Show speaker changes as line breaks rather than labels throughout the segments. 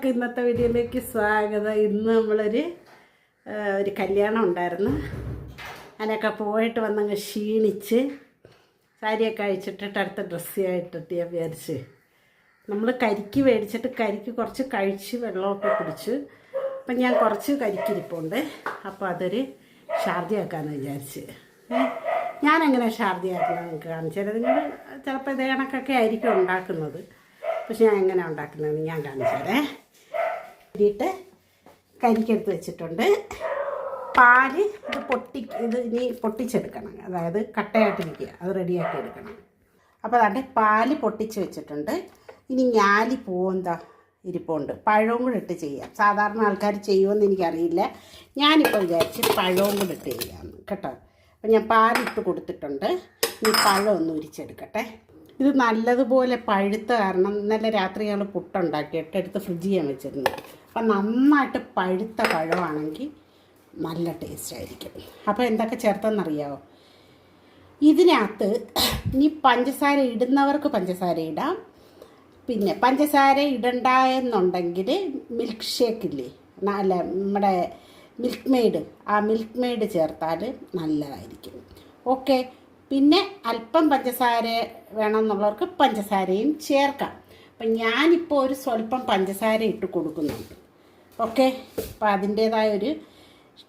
എല്ലാവർക്കും ഇന്നത്തെ വീഡിയോയിലേക്ക് സ്വാഗതം. ഇന്ന് നമ്മളൊരു ഒരു കല്യാണം ഉണ്ടായിരുന്നു. അതിനൊക്കെ പോയിട്ട് വന്നങ്ങ് ക്ഷീണിച്ച് സാരിയൊക്കെ അഴിച്ചിട്ടിട്ട് അടുത്ത ഡ്രസ്സ് ആയിട്ടിട്ട് ഞാൻ വിചാരിച്ച് നമ്മൾ കരിക്ക് മേടിച്ചിട്ട് കരിക്ക് കുറച്ച് കഴിച്ച് വെള്ളമൊക്കെ കുടിച്ച്. അപ്പം ഞാൻ കുറച്ച് കരിക്കിരിപ്പുണ്ട്. അപ്പോൾ അതൊരു ഷാർജയാക്കാമെന്ന് വിചാരിച്ച്. ഞാനെങ്ങനെ ഷാർജയാക്കണം നിങ്ങൾക്ക് കാണിച്ചു തരാം. നിങ്ങൾ ചിലപ്പോൾ ഇതേ കണക്കൊക്കെ ആയിരിക്കും ഉണ്ടാക്കുന്നത്. പക്ഷെ ഞാൻ എങ്ങനെ ഉണ്ടാക്കുന്നതെന്ന് ഞാൻ കാണിച്ചു തരാം. വേണ്ടിയിട്ട് കരിക്കെടുത്ത് വെച്ചിട്ടുണ്ട്. പാൽ ഇത് പൊട്ടി ഇത് ഇനി പൊട്ടിച്ചെടുക്കണം. അതായത് കട്ടയായിട്ടിരിക്കുക. അത് റെഡിയാക്കി എടുക്കണം അപ്പോൾ അതാണ്ട് പാൽ പൊട്ടിച്ച് വെച്ചിട്ടുണ്ട്. ഇനി ഞാലി പൂവെന്താ ഇരിപ്പുണ്ട്. പഴവും കൂടെ ഇട്ട് ചെയ്യാം. സാധാരണ ആൾക്കാർ ചെയ്യുമെന്ന് എനിക്കറിയില്ല. ഞാനിപ്പോൾ വിചാരിച്ച് പഴവും കൂടെ ഇട്ട് ചെയ്യാമെന്ന് കേട്ടോ? അപ്പം ഞാൻ പാലിട്ട് കൊടുത്തിട്ടുണ്ട്. ഇനി പഴം ഒന്ന് ഉരിച്ചെടുക്കട്ടെ. ഇത് നല്ലതുപോലെ പഴുത്ത കാരണം ഇന്നലെ രാത്രി ഞങ്ങൾ പുട്ടുണ്ടാക്കിയിട്ട് എടുത്ത് ഫ്രിഡ്ജ് ചെയ്യാൻ വെച്ചിരുന്നു. അപ്പം നന്നായിട്ട് പഴുത്ത പഴമാണെങ്കിൽ നല്ല ടേസ്റ്റ് ആയിരിക്കും അപ്പോൾ എന്തൊക്കെ ചേർത്തെന്നറിയാമോ ഇതിനകത്ത് ഇനി പഞ്ചസാര ഇടുന്നവർക്ക് പഞ്ചസാര ഇടാം. പിന്നെ പഞ്ചസാര ഇടണ്ട എന്നുണ്ടെങ്കിൽ മിൽക്ക് ഷേക്ക് ഇല്ലേ? അല്ല നമ്മുടെ മിൽക്ക് മെയ്ഡ് ആ മിൽക്ക് മെയ്ഡ് ചേർത്താൽ നല്ലതായിരിക്കും. ഓക്കെ പിന്നെ അല്പം പഞ്ചസാര വേണമെന്നുള്ളവർക്ക് പഞ്ചസാരയും ചേർക്കാം. അപ്പം ഞാനിപ്പോൾ ഒരു സ്വല്പം പഞ്ചസാര ഇട്ട് കൊടുക്കുന്നുണ്ട്. ഓക്കെ? അപ്പം അതിന്റേതായ ഒരു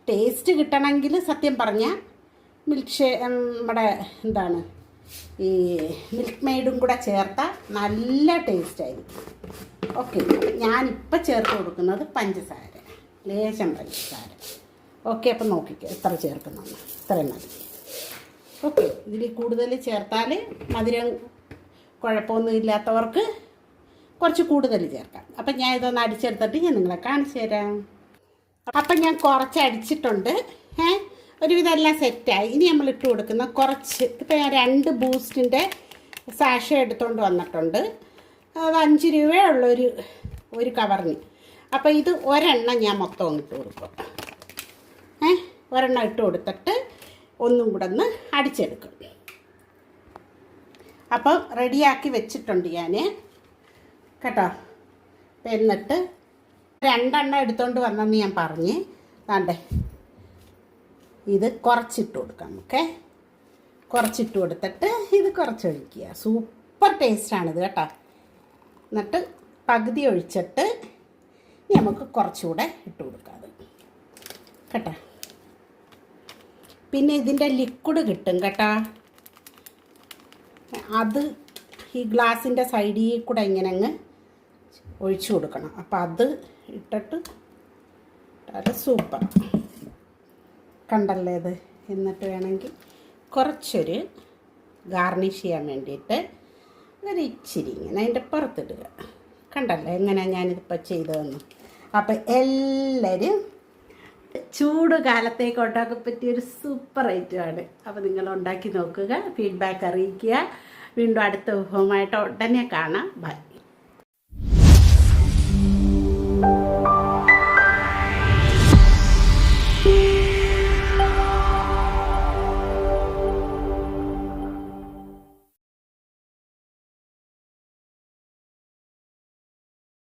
ടേസ്റ്റ് കിട്ടണമെങ്കിൽ സത്യം പറഞ്ഞാൽ മിൽക്ക് ഷേ നമ്മുടെ എന്താണ് ഈ മിൽക്ക് മെയ്ഡും കൂടെ ചേർത്താൽ നല്ല ടേസ്റ്റായിരിക്കും ഓക്കെ? ഞാനിപ്പോൾ ചേർത്ത് കൊടുക്കുന്നത് പഞ്ചസാര. ലേശം പഞ്ചസാര. ഓക്കെ? അപ്പം നോക്കിക്കോ. എത്ര ചേർക്കുന്നുണ്ട് ഇത്രയും മതി. ഓക്കെ? ഇതിൽ കൂടുതൽ ചേർത്താൽ മധുരം കുഴപ്പമൊന്നും ഇല്ലാത്തവർക്ക് കുറച്ച് കൂടുതൽ ചേർക്കാം. അപ്പം ഞാൻ ഇതൊന്ന് അടിച്ചെടുത്തിട്ട് ഞാൻ നിങ്ങളെ കാണിച്ചു തരാം. അപ്പം ഞാൻ കുറച്ച് അടിച്ചിട്ടുണ്ട്. ഏ ഒരുവിധം എല്ലാം സെറ്റായി. ഇനി നമ്മൾ ഇട്ട് കൊടുക്കുന്ന കുറച്ച് ഇപ്പം ഞാൻ രണ്ട് ബൂസ്റ്റിന്റെ സാഷ എടുത്തുകൊണ്ട് വന്നിട്ടുണ്ട്. അത് അഞ്ച് രൂപയുള്ളൊരു ഒരു കവറിന്. അപ്പോൾ ഇത് ഒരെണ്ണം ഞാൻ മൊത്തം ഒന്ന് ഇട്ട് കൊടുക്കും. ഏ ഒരെണ്ണം ഇട്ട് കൊടുത്തിട്ട് ഒന്നും കൂടെ ഒന്ന് അടിച്ചെടുക്കും. അപ്പം റെഡിയാക്കി വെച്ചിട്ടുണ്ട് ഞാൻ. കേട്ടോ. അപ്പം എന്നിട്ട് രണ്ടെണ്ണം എടുത്തോണ്ട് വന്നെന്ന് ഞാൻ പറഞ്ഞ്. താണ്ടേ ഇത് കുറച്ചിട്ട് കൊടുക്കാം ഓക്കെ? കുറച്ചിട്ട് കൊടുത്തിട്ട് ഇത് കുറച്ച് ഒഴിക്കുക. സൂപ്പർ ടേസ്റ്റാണിത് കേട്ടോ. എന്നിട്ട് പകുതി ഒഴിച്ചിട്ട് നമുക്ക് കുറച്ചുകൂടെ ഇട്ട് കൊടുക്കാം അത്. കേട്ടോ? പിന്നെ ഇതിന്റെ ലിക്വിഡ് കിട്ടും കേട്ടോ. അത് ഈ ഗ്ലാസിന്റെ സൈഡിൽ കൂടെ ഇങ്ങനെ അങ്ങ് ഒഴിച്ചു കൊടുക്കണം. അപ്പം അത് ഇട്ടിട്ട് അത് സൂപ്പർ കണ്ടല്ലേ ഇത്? എന്നിട്ട് വേണമെങ്കിൽ കുറച്ചൊരു ഗാർണിഷ് ചെയ്യാൻ വേണ്ടിയിട്ട് ഒരു ഇച്ചിരി ഇങ്ങനെ അതിന്റെ പുറത്തിടുക. കണ്ടല്ലേ എങ്ങനെയാണ് ഞാനിതിപ്പോൾ ചെയ്തതെന്ന്? അപ്പം എല്ലാവരും ചൂട് കാലത്തേക്ക് ഉണ്ടാക്കാൻ പറ്റിയ ഒരു സൂപ്പർ ഐറ്റമാണ് അപ്പോൾ നിങ്ങൾ ഉണ്ടാക്കി നോക്കുക ഫീഡ്ബാക്ക് അറിയിക്കുക. വീണ്ടും അടുത്ത വിഭവമായിട്ട് ഉടനെ കാണാം. ബൈ